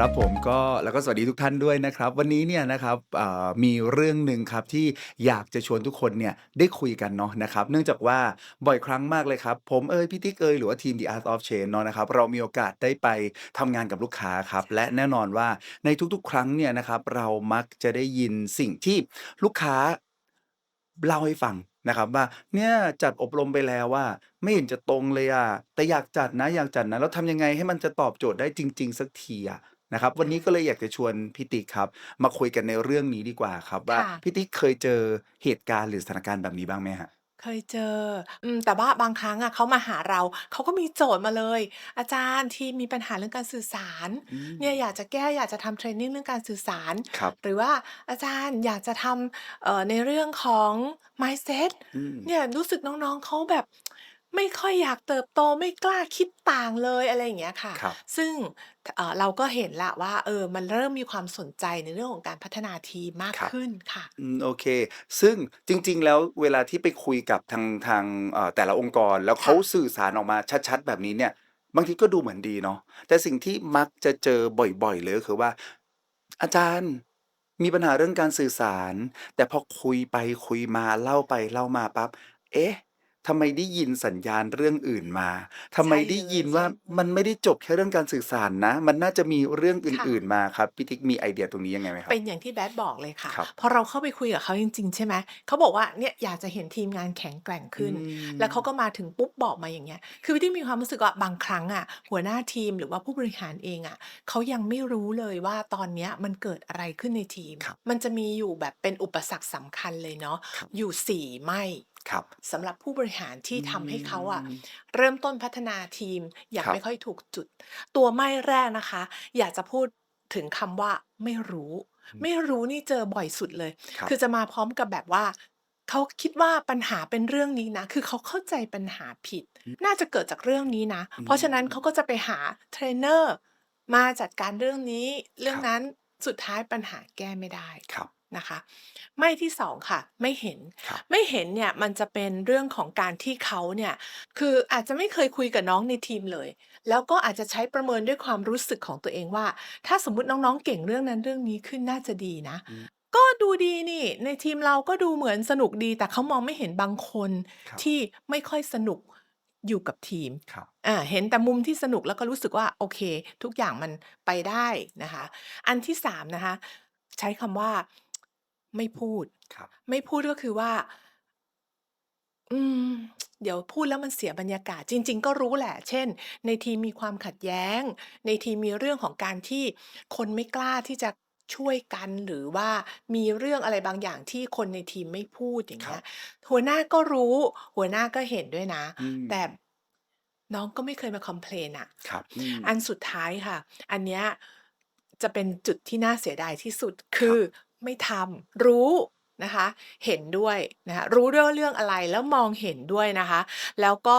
ครับผมก็แล้วก็สวัสดีทุกท่านด้วยนะครับ วันนี้เนี่ยนะครับอ่ามีเรื่องหนึ่งครับที่อยากจะชวนทุกคนเนี่ยได้คุยกันเนาะนะครับ เนื่องจากว่าบ่อยครั้งมากเลยครับ ผมเอยพี่ติ๊กเอยหรือว่าทีม The Art of Change เนาะนะครับเรามีโอกาสได้ไปทำงานกับลูกค้าครับ และแน่นอนว่าในทุกๆ ครั้งเนี่ยนะครับเรามักจะได้ยินสิ่งที่ลูกค้าเล่าให้ฟังนะครับว่าเนี่ยจัดอบรมไปแล้วอะไม่เห็นจะตรงเลยอะแต่อยากจัดนะอยากจัดนะแล้วทำยังไงให้มันจะตอบโจทย์ได้จริง ๆ สักทีอะ นะครับ วันนี้ก็เลยอยากจะชวนพี่ติ๊กครับ มาคุยกันในเรื่องนี้ดีกว่าครับ ว่าค่ะ พี่ติ๊กเคยเจอเหตุการณ์หรือสถานการณ์แบบนี้บ้างไหมครับ?เคยเจอ อืม แต่ว่าบางครั้งอะเขามาหาเรา เขาก็มีโจทย์มาเลย"อาจารย์ทีมมีปัญหาเรื่องการสื่อสาร อืเนี่ยม อยากจะแก้ อยากจะทำเทรนนิงเรื่องการสื่อสาร"ครับ หรือว่า"อาจารย์อยากจะทำ เอ่อ ในเรื่องของ mindset อืม เนี่ยรู้สึกน้อง ๆ เขาแบบ ไม่ค่อยอยากเติบโต ไม่กล้าคิดต่างเลย"อะไรอย่างเงี้ยค่ะ ครับ ซึ่ง ท เอ่อ เราก็เห็นแล้วว่า เออ มันเริ่มมีความสนใจในเรื่องของการพัฒนาทีมมากครับ ขึ้นค่ะ อืม โอเค ซึ่งจริง ๆ แล้วเวลาที่ไปคุยกับทาง ทาง เอ่อ แต่ละองค์กร แล้วคเข่าะสื่อสารออกมาชัด ๆ แบบนี้เนี่ย บางทีก็ดูเหมือนดีเนาะ แต่สิ่งที่มักจะเจอบ่อย ๆ เลย ก็คือว่า"อาจารย์ มีปัญหาเรื่องการสื่อสาร"แต่พอคุยไปคุยมา เล่าไปเล่ามาปั๊บ"เอ๊ะ ทำไมได้ยินสัญญาณเรื่องอื่นมา ทำใชไม่ได้เลยยินใชว่า่เลมันยไม่ได้จบแค่เรื่องการสื่อสารนะ มันน่าจะมีเรื่องอค่ะื่น ๆ มา"ครับ พี่ติ๊กมีไอเดียตรงนี้ยังไงไหมครัเปบ?็นอย่างที่แบทบอกเลยค่ะ ครับ พอเราเข้าไปคุยกับเขาจริง ๆ ใช่ไหม เขาบอกว่า เนี่ย อยากจะเห็นทีมงานแข็งแกร่งอืขึ้น แล้วเขาม ก็มาถึงปุ๊บ บอกมาอย่างเงี้ย คือพี่ติ๊กมีความรู้สึกว่า บางครั้งอะ หัวหน้าทีม หรือว่าผู้บริหารเองอะ เขายังไม่รู้เลยว่า ตอนเนี้ยมันเกิดอะไรขึ้นในทีม ครับ มันจะมีอยู่แบบเป็นอุปสรรคสำคัญเลยเนาะ ครับ อยู่ 4 ไม่ ครับ สำหรับผู้บริหารทอืี่ทำให้เขาอะมเริ่มต้นพัฒนาทีมอย่างครัไม่บค่อยถูกจุด ตัวไม่แรกนะคะ อยากจะพูดถึงคำว่า"ไม่รู้"อืไมม่รู้นี่เจอบ่อยสุดเลย ครับ คือจะมาพร้อมกับแบบว่า เขาคิดว่าปัญหาเป็นเรื่องนี้นะ คือเขาเข้าใจปัญหาผิด อืมน่าจะเกิดจากเรื่องนี้นะ อืเพราะฉะนั้นเขามก็จะไปหาเทรนเนอร์มาจัดการเรื่องนี้เรื่ครองับนั้นสุดท้ายปัญหาแก้ไม่ได้ ครับ นะคะ ไม่ที่2ค่ะ ไม่เห็น ครับ ไม่เห็นเนี่ยมันจะเป็นเรื่องของการที่เขาเนี่ย คืออาจจะไม่เคยคุยกับน้องในทีมเลย แล้วก็อาจจะใช้ประเมินด้วยความรู้สึกของตัวเองว่า ถ้าสมมุติน้องๆเก่งเรื่องนั้นเรื่องนี้ขึ้นน่าจะดีนะ อืมก็ดูดีนี่ ในทีมเราก็ดูเหมือนสนุกดี แต่เขามองไม่เห็นบางคนครับที่ไม่ค่อยสนุกอยู่กับทีมครับอาเห็นแต่มุมที่สนุกแล้วก็รู้สึกว่าโอเค ทุกอย่างมันไปได้นะคะ อันที่3นะคะ ใช้คำว่า ไม่พูด ครับ ไม่พูดก็คือว่า อืม เดี๋ยวพูดแล้วมันเสียบรรยากาศ จริง ๆ ก็รู้แหละ เช่น ในทีมมีความขัดแย้ง ในทีมมีเรื่องของการที่คนไม่กล้าที่จะช่วยกัน หรือว่ามีเรื่องอะไรบางอย่างที่คนในทีมไม่พูด อย่างคเรงัี้บ ย หัวหน้าก็รู้ หัวหน้าก็เห็นด้วยนะ อืแต่ ม น้องก็ไม่เคยมา คอมเพลนอะครับ อืม อันสุดท้ายค่ะ อันเนี้ยจะเป็นจุดที่น่าเสียดายที่สุด คครัืบอ ไม่ทำรู้นะคะ เห็นด้วยนะคะรู้ด้วยว่าเรื่องอะไรแล้วมองเห็นด้วยนะคะ แล้วก็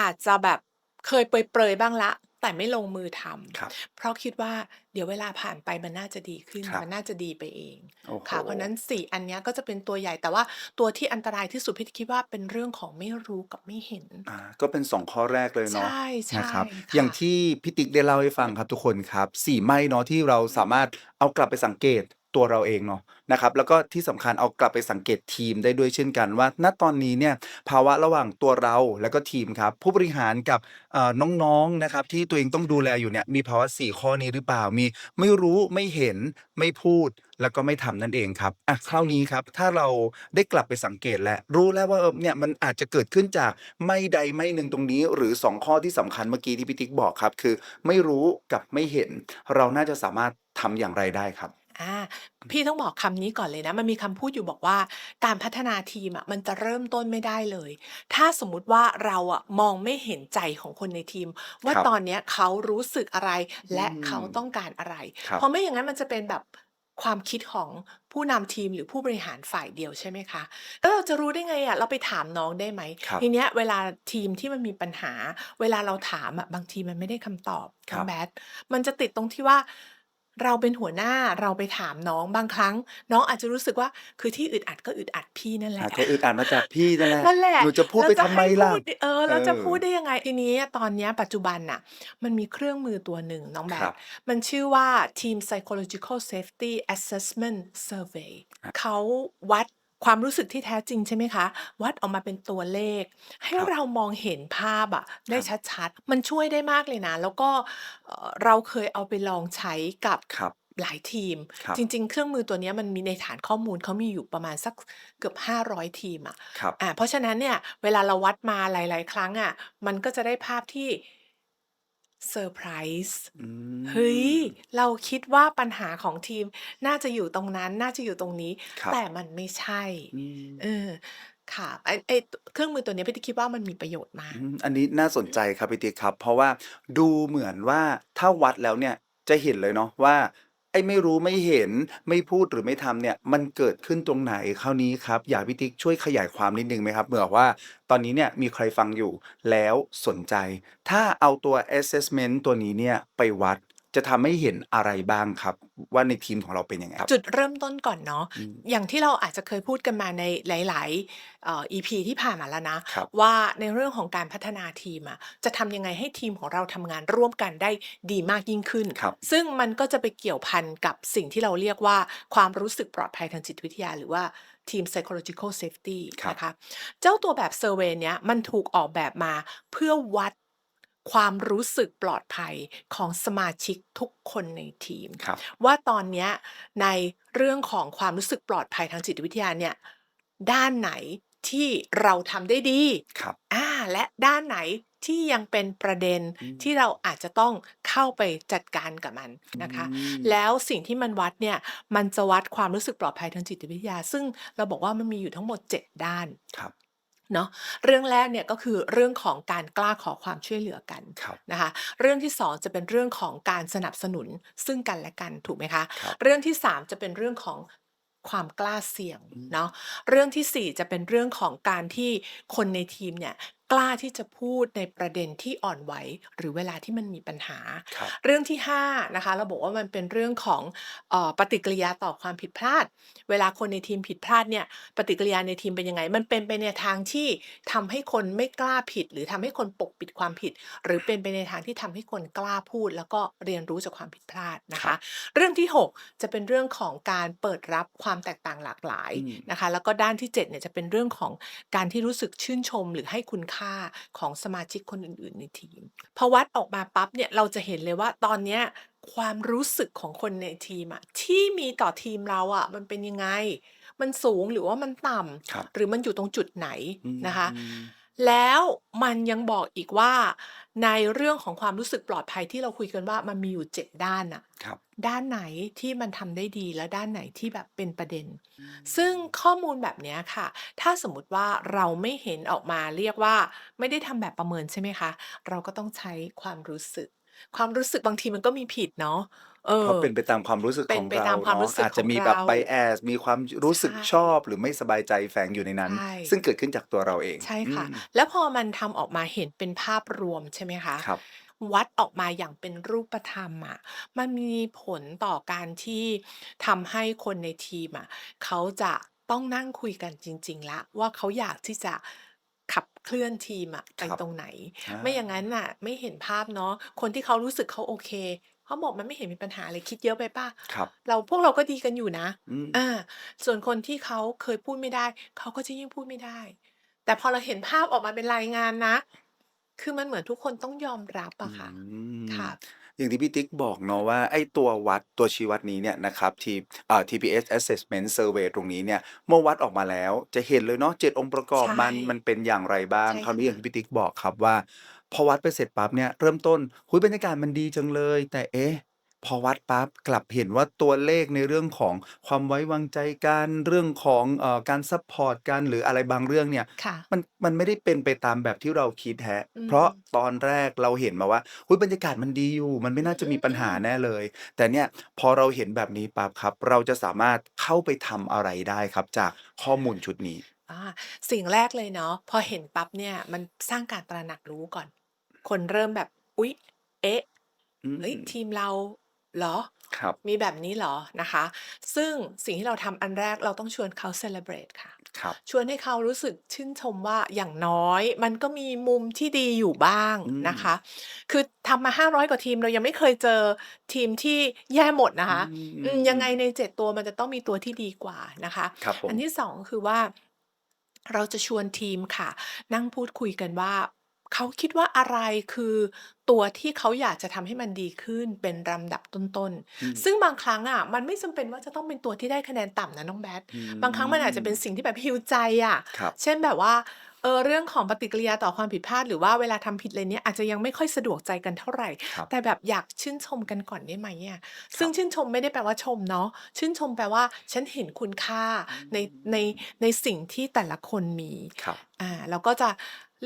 อาจจะแบบเคยเปรยๆบ้างแล้วแต่ไม่ลงมือทครับำเพราะคิดว่าเดี๋ยวเวลาผ่านไปมันน่าจะดีขึ้น ครับ มันน่าจะดีไปเอง โอ้โฮค่ะ เพราะฉะนั้น4อันเนี้ยก็จะเป็นตัวใหญ่แต่ว่าตัวที่อันตรายที่สุดพี่คิดว่าเป็นเรื่องของไม่รู้กับไม่เห็นอาก็เป็น2ข้อแรกเลยใชเนาะ่นะครับๆคอย่า่งะที่พี่ติ๊กได้เล่าให้ฟังครับทุกคนครับ4ไม่เนาะที่เราสามารถเอากลับไปสังเกต ตัวเราเองเนาะนะครับแล้วก็ที่สำคัญเอากลับไปสังเกตทีมได้ด้วยเช่นกันว่า ณตอนนี้เนี่ยภาวะระหว่างตัวเราแล้วก็ทีมครับผู้บริหารกับน้องๆนะครับที่ตัวเองต้องดูแลอยู่เนี่ยมีภาวะ 4 ข้อนี้หรือเปล่ามี ไม่รู้ไม่เห็นไม่พูดแล้วก็ไม่ทำนั่นเองครับอะคราวนี้ครับ ถ้าเราได้กลับไปสังเกตแล้วรู้แล้วว่าเนี่ยมันอาจจะเกิดขึ้นจากไม่ใดไม่หนึ่งตรงนี้ หรือ 2 ข้อที่สำคัญเมื่อกี้ที่พี่ติ๊กบอกครับ คือ ไม่รู้กับไม่เห็น เราน่าจะสามารถทำอย่างไรได้ครับ? อา พี่ต้องบอกคำนี้ก่อนเลยนะ มันมีคำพูดอยู่บอกว่า การพัฒนาทีมอะ มันจะเริ่มต้นไม่ได้เลย ถ้าสมมุติว่า เราอะมองไม่เห็นใจของคนในทีมว่าครับ ตอนเนี้ยเขารู้สึกอะไร อืและม เขาต้องการอะไร ครับเพราะไม่อย่างงั้นมันจะเป็นแบบความคิดของผู้นำทีม หรือผู้บริหารฝ่ายเดียว ใช่ไหมคะ แล้วเราจะรู้ได้ไงอะ เราไปถามน้องได้ไหม ครับ ทีเนี้ยเวลาทีมที่มันมีปัญหา เวลาเราถามอะ บางทีมันไม่ได้คำตอบคน้รัองบแบท มันจะติดตรงที่ว่า เราเป็นหัวหน้าเราไปถามน้องบางครั้ง น้องอาจจะรู้สึกว่าคือที่อึดอัดก็อึดอัดพี่นั่นแหอาละจจะอึดอัดมาจากพี่นั่นแหละนั่นแหละหนูจะพูดแล้วไปจะทำไมให้ล่ะพูดเออเอแล้วจะพูดอได้ยังไงทีนี้ตอนเนี้ยปัจจุบันน่ะมันมีเครื่องมือตัวหนึ่งน้องแบครับบมันชื่อว่า Team Psychological Safety Assessment Survey ครับเขาวัด ความรู้สึกที่แท้จริงใช่ไหมคะ วัดออกมาเป็นตัวเลข ให้ครับ เรามองเห็นภาพอะได้ครับ ชัดๆ มันช่วยได้มากเลยนะ แล้วก็เอ่อเราเคยเอาไปลองใช้กับครับ หลายทีม ครับจริง ๆ เครื่องมือตัวเนี้ยมันมีในฐานข้อมูลเขามีอยู่ประมาณสักเกือบ 500 ทีมอะครับ อ่าเพราะฉะนั้นเนี่ยเวลาเราวัดมาหลาย ๆ ครั้งอะมันก็จะได้ภาพที่ เซอร์ไพรส์ อืเฮ้ย ม เราคิดว่าปัญหาของทีมน่าจะอยู่ตรงนั้น น่าจะอยู่ตรงนี้ ครับแต่มันไม่ใช่ อืม เออ ค่ะ ไอ้ ไอ้เครื่องมือตัวเนี้ยพี่ติ๊กคิดว่ามันมีประโยชน์มากอืมอันนี้น่าสนใจครับพี่ติ๊กครับ เพราะว่าดูเหมือนว่า ถ้าวัดแล้วเนี่ยจะเห็นเลยเนาะว่า ไอ้ไม่รู้ไม่เห็นไม่พูดหรือไม่ทำเนี่ย มันเกิดขึ้นตรงไหนคราวนี้ครับ อยากพี่ติ๊กช่วยขยายความนิดนึงไหมครับเมื่อว่าตอนนี้เนี่ยมีใครฟังอยู่แล้วสนใจ ถ้าเอาตัว assessment ตัวนี้เนี่ยไปวัด จะทำให้เห็นอะไรบ้างครับ ว่าในทีมของเราเป็นยังไงครับ จุดเริ่มต้นก่อนเนาะ อืมอย่างที่เราอาจจะเคยพูดกันมาในหลายๆเอ่อ EP ที่ผ่านมาแล้วนะ ครับ ว่าในเรื่องของการพัฒนาทีมอะจะทำยังไงให้ทีมของเราทำงานร่วมกันได้ดีมากยิ่งขึ้น ครับ ซึ่งมันก็จะไปเกี่ยวพันกับสิ่งที่เราเรียกว่าความรู้สึกปลอดภัยทางจิตวิทยา หรือว่า Team Psychological Safety ครับ นะคะ เจ้าตัวแบบเซอร์เวยเนี้ยมันถูกออกแบบมาเพื่อวัด ความรู้สึกปลอดภัยของสมาชิกทุกคนในทีม ครับ ว่าตอนเนี้ยในเรื่องของความรู้สึกปลอดภัยทางจิตวิทยาเนี่ยด้านไหนที่เราทำได้ดีครับ อ่าและด้านไหนที่ยังเป็นประเด็นอืม ที่เราอาจจะต้องเข้าไปจัดการกับมันนะคะ อืม แล้วสิ่งที่มันวัดเนี่ยมันจะวัดความรู้สึกปลอดภัยทางจิตวิทยา ซึ่งเราบอกว่ามันมีอยู่ทั้งหมด 7 ด้าน ครับ เนาะเรื่องแรกเนี่ยก็คือเรื่องของการกล้าขอความช่วยเหลือกันครับ นะคะ เรื่องที่สองจะเป็นเรื่องของการสนับสนุนซึ่งกันและกันถูกไหมคะ ครับ เรื่องที่สามจะเป็นเรื่องของความกล้าเสี่ยงอืมเนาะเรื่องที่สี่จะเป็นเรื่องของการที่คนในทีมเนี่ย กล้าที่จะพูดในประเด็นที่อ่อนไหว หรือเวลาที่มันมีปัญหา ครับ เรื่องที่5นะคะเราบอกว่ามันเป็นเรื่องของเออปฏิกิริยาต่อความผิดพลาด เวลาคนในทีมผิดพลาดเนี่ยปฏิกิริยาในทีมเป็นยังไง มันเป็นไปในทางที่ทำให้คนไม่กล้าผิด หรือทำให้คนปกปิดความผิด หรือเป็นไปในทางที่ทำให้คนกล้าพูด แล้วก็เรียนรู้จากความผิดพลาดนะครัคะ บ เรื่องที่ 6 จะเป็นเรื่องของการเปิดรับความแตกต่างหลากหลายอืม นะคะ แล้วก็ด้านที่7เนี่ยจะเป็นเรื่องของการที่รู้สึกชื่นชม หรือให้คุณค่าของสมาชิกคนอื่น ๆ ในทีม พอวัดออกมาปั๊บเนี่ยเราจะเห็นเลยว่าตอนเนี้ยความรู้สึกของคนในทีมอะที่มีต่อทีมเราอะมันเป็นยังไง มันสูงหรือว่ามันต่ครับำหรือมันอยู่ตรงจุดไหนอืมนะคะ อืม แล้วมันยังบอกอีกว่า ในเรื่องของความรู้สึกปลอดภัยที่เราคุยกันว่า มันมีอยู่ 7 ด้านน่ะ ครับ ด้านไหนที่มันทำได้ดีและด้านไหนที่แบบเป็นประเด็น ซึ่งข้อมูลแบบเนี้ยค่ะ ถ้าสมมติว่าเราไม่เห็นออกมาเรียกว่า ไม่ได้ทำแบบประเมินใช่ไหมคะ เราก็ต้องใช้ความรู้สึก ความรู้สึกบางทีมันก็มีผิดเนาะ เออ เพราะเป็นไปตามความรู้สึกเป็ขนองไปเราตามความเนาะรู้สึกอาจจะของมีแบบเราไบแอสมีความรู้สึกใช่ ชอบหรือไม่สบายใจแฝงอยู่ในนั้น ใช่ซึ่งเกิดขึ้นจากตัวเราเอง ใช่ค่ะอืมแล้วพอมันทำออกมาเห็นเป็นภาพรวมใช่ไหมคะ ครับ วัดออกมาอย่างเป็นรูปธรรมอะมันมีผลต่อการที่ทำให้คนในทีมอะเขาจะต้องนั่งคุยกันจริง ๆ ละ ว่าเขาอยากที่จะ ขับเคลื่อนทีมอะไปครับตรงไหน อ่าไม่อย่างนั้นน่ะไม่เห็นภาพเนาะคนที่เขารู้สึกเขาโอเคเขาบอกมันไม่เห็นมีปัญหาเลยคิดเยอะไปป่ะครับ เราพวกเราก็ดีกันอยู่นะอืมอ่าส่วนคนที่เขาเคยพูดไม่ได้ เขาก็จะยิ่งพูดไม่ได้ แต่พอเราเห็นภาพออกมาเป็นรายงานนะ คือมันเหมือนทุกคนต้องยอมรับอะค่ะอืมค่ะ อย่างที่พี่ติ๊กบอกเนาะว่าไอ้ตัววัดตัวชี้วัดนี้เนี่ยนะครับที่อ่า TPS Assessment Survey ตรงนี้เนี่ยเมื่อวัดออกมาแล้วจะเห็นเลยเนาะเจ็ดองค์ประกอบใช่ มันมันเป็นอย่างไรบ้าง ใช่คราวนี้อย่างค่ะที่พี่ติ๊กบอกครับว่า พอวัดไปเสร็จปั๊บเนี่ยเริ่มต้นหุยบรรยากาศมันดีจังเลย แต่เอ๊ะ พอวัดปั๊บ กลับเห็นว่าตัวเลขในเรื่องของความไว้วางใจกัน เรื่องของ เอ่อ การซัพพอร์ตกัน หรืออะไรบางเรื่องเนี่ย ค่ะ มัน มันไม่ได้เป็นไปตามแบบที่เราคิดแฮะอืมเพราะตอนแรกเราเห็นมาว่าหุยบรรยากาศมันดีอยู่ มันไม่น่าจะมีปัญหาแน่เลย แต่เนี่ยพอเราเห็นแบบนี้ปั๊บครับ เราจะสามารถเข้าไปทำอะไรได้ครับ จากข้อมูลชุดนี้อ่าสิ่งแรกเลยเนาะ พอเห็นปั๊บเนี่ย มันสร้างการตระหนักรู้ก่อน คนเริ่มแบบ อุ๊ย เอ๊ะ อืมเอ้ยทีมเรา เหรอ ครับ มีแบบนี้เหรอนะคะ ซึ่งสิ่งที่เราทำอันแรกเราต้องชวนเขา celebrate ค่ะ ครับ ชวนให้เขารู้สึกชื่นชมว่าอย่างน้อย มันก็มีมุมที่ดีอยู่บ้างอืมนะคะ คือทำมา 500 กว่าทีมเรายังไม่เคยเจอทีมที่แย่หมดนะคะอืมอืมยังไงใน 7 ตัวมันจะต้องมีตัวที่ดีกว่านะคะ ครับผมอันที่ 2 คือว่า เราจะชวนทีมค่ะ นั่งพูดคุยกันว่า เขาคิดว่าอะไรคือตัวที่เขาอยากจะทำให้มันดีขึ้นเป็นลำดับต้นอืม ๆ ซึ่งบางครั้งอะมันไม่จำเป็นว่าจะต้องเป็นตัวที่ได้คะแนนต่ำนะน้องแบท อืมบางครั้งมันอาจจะเป็นสิ่งที่แบบฮีลใจอะครับ เช่นแบบว่าเออเรื่องของปฏิกิริยาต่อความผิดพลาด หรือว่าเวลาทำผิดเลยเนี้ยอาจจะยังไม่ค่อยสะดวกใจกันเท่าไหร่ ครับ แต่แบบอยากชื่นชมกันก่อนได้ไหมอะซึ่งชื่นชมไม่ได้แปลว่าชมเนาะชื่นชมแปลว่าฉันเห็นคุณค่าในในในสิ่งที่แต่ละคนมีครับ อ่าเราก็จะ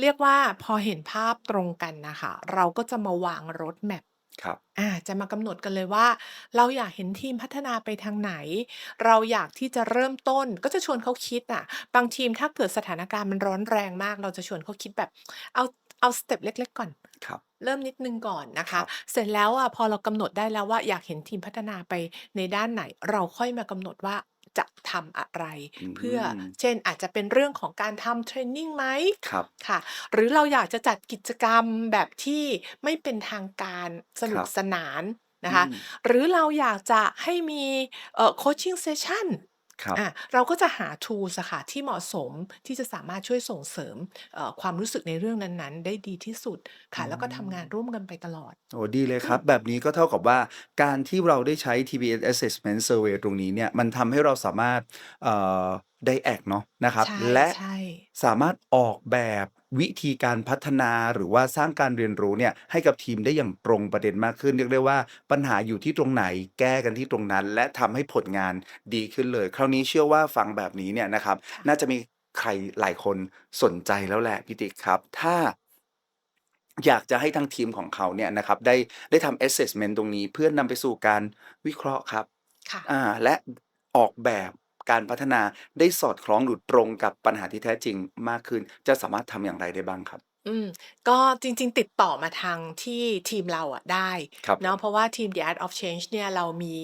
เรียกว่าพอเห็นภาพตรงกันนะคะเราก็จะมาวางรถแมพครับอ่าจะมากำหนดกันเลยว่า เราอยากเห็นทีมพัฒนาไปทางไหน เราอยากที่จะเริ่มต้น ก็จะชวนเขาคิดอะบางทีมถ้าเกิดสถานการณ์มันร้อนแรงมาก เราจะชวนเขาคิดแบบ เอา เอาสเต็ปเล็ก ๆ ก่อน ครับ เริ่มนิดนึงก่อนนะครัคะบเสร็จแล้วอะพอเรากำหนดได้แล้วว่า อยากเห็นทีมพัฒนาไปในด้านไหน เราค่อยมากำหนดว่า จะทำอะไรอืมเพื่อเช่นอาจจะเป็นเรื่องของการทำเทรนนิ่งไหมครับค่ะ หรือเราอยากจะจัดกิจกรรมแบบที่ไม่เป็นทางการสนุคกรับสนานนะคะอืมหรือเราอยากจะให้มีเอ่อ coaching session ครับ อะเราก็จะหา tools อะค่ะที่เหมาะสมที่จะสามารถช่วยส่งเสริมเอ่อความรู้สึกในเรื่องนั้นๆ ได้ดีที่สุดค่ะแล้วก็ทำงานร่วมกันไปตลอด โอ้ดีเลยครับแบบนี้ก็เท่ากับว่าการที่เราได้ใช้ TBS Assessment Survey ตรงนี้เนี่ย มันทำให้เราสามารถเอ่อ ได้แอกเนาะนะครับ ใช่และใช่ สามารถออกแบบวิธีการพัฒนาหรือว่าสร้างการเรียนรู้เนี่ยให้กับทีมได้อย่างตรงประเด็นมากขึ้น เรียกได้ว่าปัญหาอยู่ที่ตรงไหนแก้กันที่ตรงนั้น และทำให้ผลงานดีขึ้นเลย คราวนี้เชื่อว่าฟังแบบนี้เนี่ยนะครับค่ะน่าจะมีใครหลายคนสนใจแล้วแหละพี่ติ๊กครับ ถ้า อยากจะให้ทางทีมของเขาเนี่ยนะครับ ได้ได้ทำ assessment ตรงนี้เพื่อนำไปสู่การวิเคราะห์ครับ ค่ะ อ่าและออกแบบ การพัฒนาได้สอดคล้องหรือตรงกับปัญหาที่แท้จริงมากขึ้น จะสามารถทำอย่างไรได้บ้างครับ อืม ก็จริง ๆ ติดต่อมาทางที่ทีมเราอะได้ครับ เนาะ เพราะว่าทีม The Art of Change เนี่ย เรามี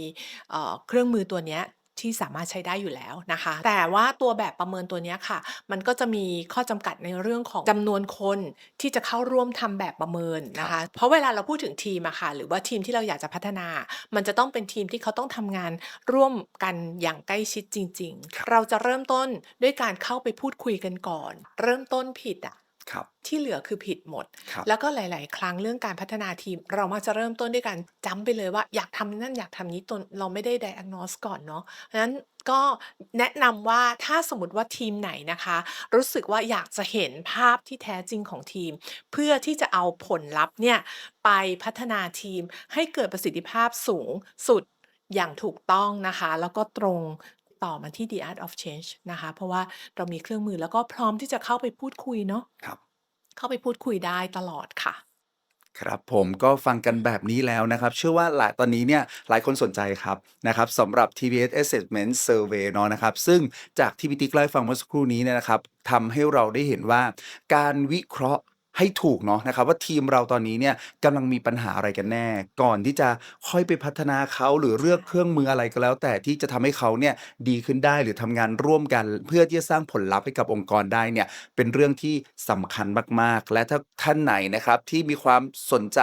เอ่อ เครื่องมือตัวเนี้ย ที่สามารถใช้ได้อยู่แล้วนะคะ แต่ว่าตัวแบบประเมินตัวเนี้ยค่ะ มันก็จะมีข้อจำกัดในเรื่องของจำนวนคนที่จะเข้าร่วมทำแบบประเมินนะคะ เพราะเวลาเราพูดถึงทีมอะค่ะ หรือว่าทีมที่เราอยากจะพัฒนา มันจะต้องเป็นทีมที่เขาต้องทำงานร่วมกันอย่างใกล้ชิดจริงครับๆเราจะเริ่มต้นด้วยการเข้าไปพูดคุยกันก่อน เริ่มต้นผิดอะ ครับที่เหลือคือผิดหมด ครับ แล้วก็หลาย ๆ ครั้งเรื่องการพัฒนาทีม เรามักจะเริ่มต้นด้วยการจำไปเลยว่าอยากทำนั่นอยากทำนี้ตนเราไม่ได้ diagnose ก่อนเนาะเพราะฉะนั้นก็แนะนำว่าถ้าสมมติว่าทีมไหนนะคะ รู้สึกว่าอยากจะเห็นภาพที่แท้จริงของทีม เพื่อที่จะเอาผลลัพธ์เนี่ยไปพัฒนาทีมให้เกิดประสิทธิภาพสูงสุดอย่างถูกต้องนะคะ แล้วก็ตรง ต่อมาที่ The Art of Change นะคะ เพราะว่าเรามีเครื่องมือแล้วก็พร้อมที่จะเข้าไปพูดคุยเนาะ ครับ เข้าไปพูดคุยได้ตลอดค่ะ ครับผมก็ฟังกันแบบนี้แล้วนะครับ เชื่อว่าหลายตอนนี้เนี่ยหลายคนสนใจครับนะครับสำหรับ TBS Assessment Survey เนาะนะครับ ซึ่งจากที่พี่ติ๊กเล่าให้ฟังเมื่อสักครู่นี้เนี่ยนะครับทำให้เราได้เห็นว่าการวิเคราะห์ ให้ถูกเนาะนะครับว่า ทีมเราตอนนี้เนี่ยกำลังมีปัญหาอะไรกันแน่ ก่อนที่จะค่อยไปพัฒนาเขา หรือเลือกเครื่องมืออะไรก็แล้ว แต่ที่จะทำให้เขาเนี่ยดีขึ้นได้ หรือทำงานร่วมกัน เพื่อที่จะสร้างผลลัพธ์ให้กับองค์กรได้เนี่ยเป็นเรื่องที่สำคัญมาก ๆ และถ้าท่านไหนนะครับที่มีความสนใจ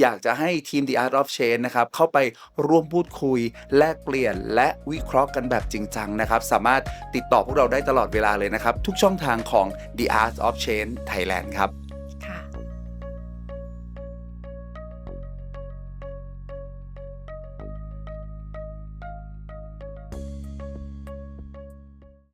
อยากจะให้ทีม The Art of Change นะครับเข้าไปร่วมพูดคุย แลกเปลี่ยนและวิเคราะห์กันแบบจริงจังนะครับสามารถติดต่อพวกเราได้ตลอดเวลาเลยนะครับทุกช่องทางของ The Art of Change Thailand ครับ